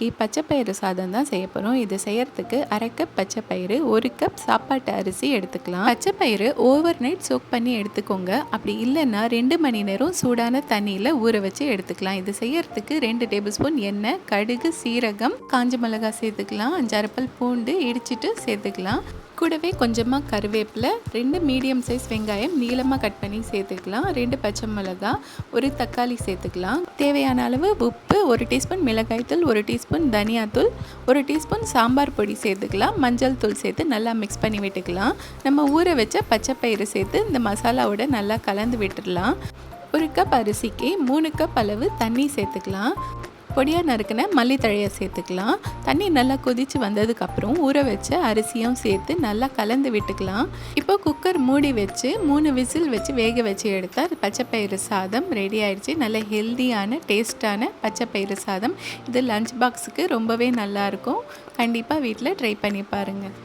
இன்றைக்கி பச்சைப்பயிறு சாதம் தான் செய்ய போகிறோம் இது செய்யறதுக்கு அரை கப் பச்சைப்பயிறு ஒரு கப் சாப்பாட்டு அரிசி எடுத்துக்கலாம். பச்சைப்பயிறு ஓவர் நைட் சோக் பண்ணி எடுத்துக்கோங்க. அப்படி இல்லைன்னா ரெண்டு மணி நேரம் சூடான தண்ணியில் ஊற வச்சு எடுத்துக்கலாம். இது செய்யறதுக்கு ரெண்டு டேபிள் ஸ்பூன் எண்ணெய் கடுகு சீரகம் காஞ்ச மிளகாய் சேர்த்துக்கலாம். அஞ்சாறு பல் பூண்டு இடிச்சிட்டு சேர்த்துக்கலாம். கூடவே கொஞ்சமாக கருவேப்பிலை ரெண்டு மீடியம் சைஸ் வெங்காயம் நீளமாக கட் பண்ணி சேர்த்துக்கலாம். ரெண்டு பச்சை மிளகாய் ஒரு தக்காளி சேர்த்துக்கலாம். தேவையான அளவு உப்பு ஒரு டீஸ்பூன் மிளகாய்த்தூள் ஒரு டீஸ்பூன் தனியாத்தூள் ஒரு டீஸ்பூன் சாம்பார் பொடி சேர்த்துக்கலாம். மஞ்சள் தூள் சேர்த்து நல்லா மிக்ஸ் பண்ணி விட்டுக்கலாம். நம்ம ஊற வச்ச பச்சை பயிறு சேர்த்து இந்த மசாலாவோட நல்லா கலந்து விட்டுடலாம். ஒரு கப் அரிசிக்கு மூணு கப் அளவு தண்ணி சேர்த்துக்கலாம். பொடியாக நறுக்கின மல்லித்தழையை சேர்த்துக்கலாம். தண்ணி நல்லா கொதித்து வந்ததுக்கப்புறம் ஊற வச்ச அரிசியும் சேர்த்து நல்லா கலந்து விட்டுக்கலாம். இப்போ குக்கர் மூடி வச்சு மூணு விசில் வச்சு வேக வச்சு எடுத்தால் பச்சைப்பயிறு சாதம் ரெடி ஆயிடுச்சு. நல்ல ஹெல்தியான டேஸ்டான பச்சைப்பயிறு சாதம். இது லஞ்ச் பாக்ஸுக்கு ரொம்பவே நல்லாயிருக்கும் கண்டிப்பாக வீட்டில் ட்ரை பண்ணி பாருங்கள்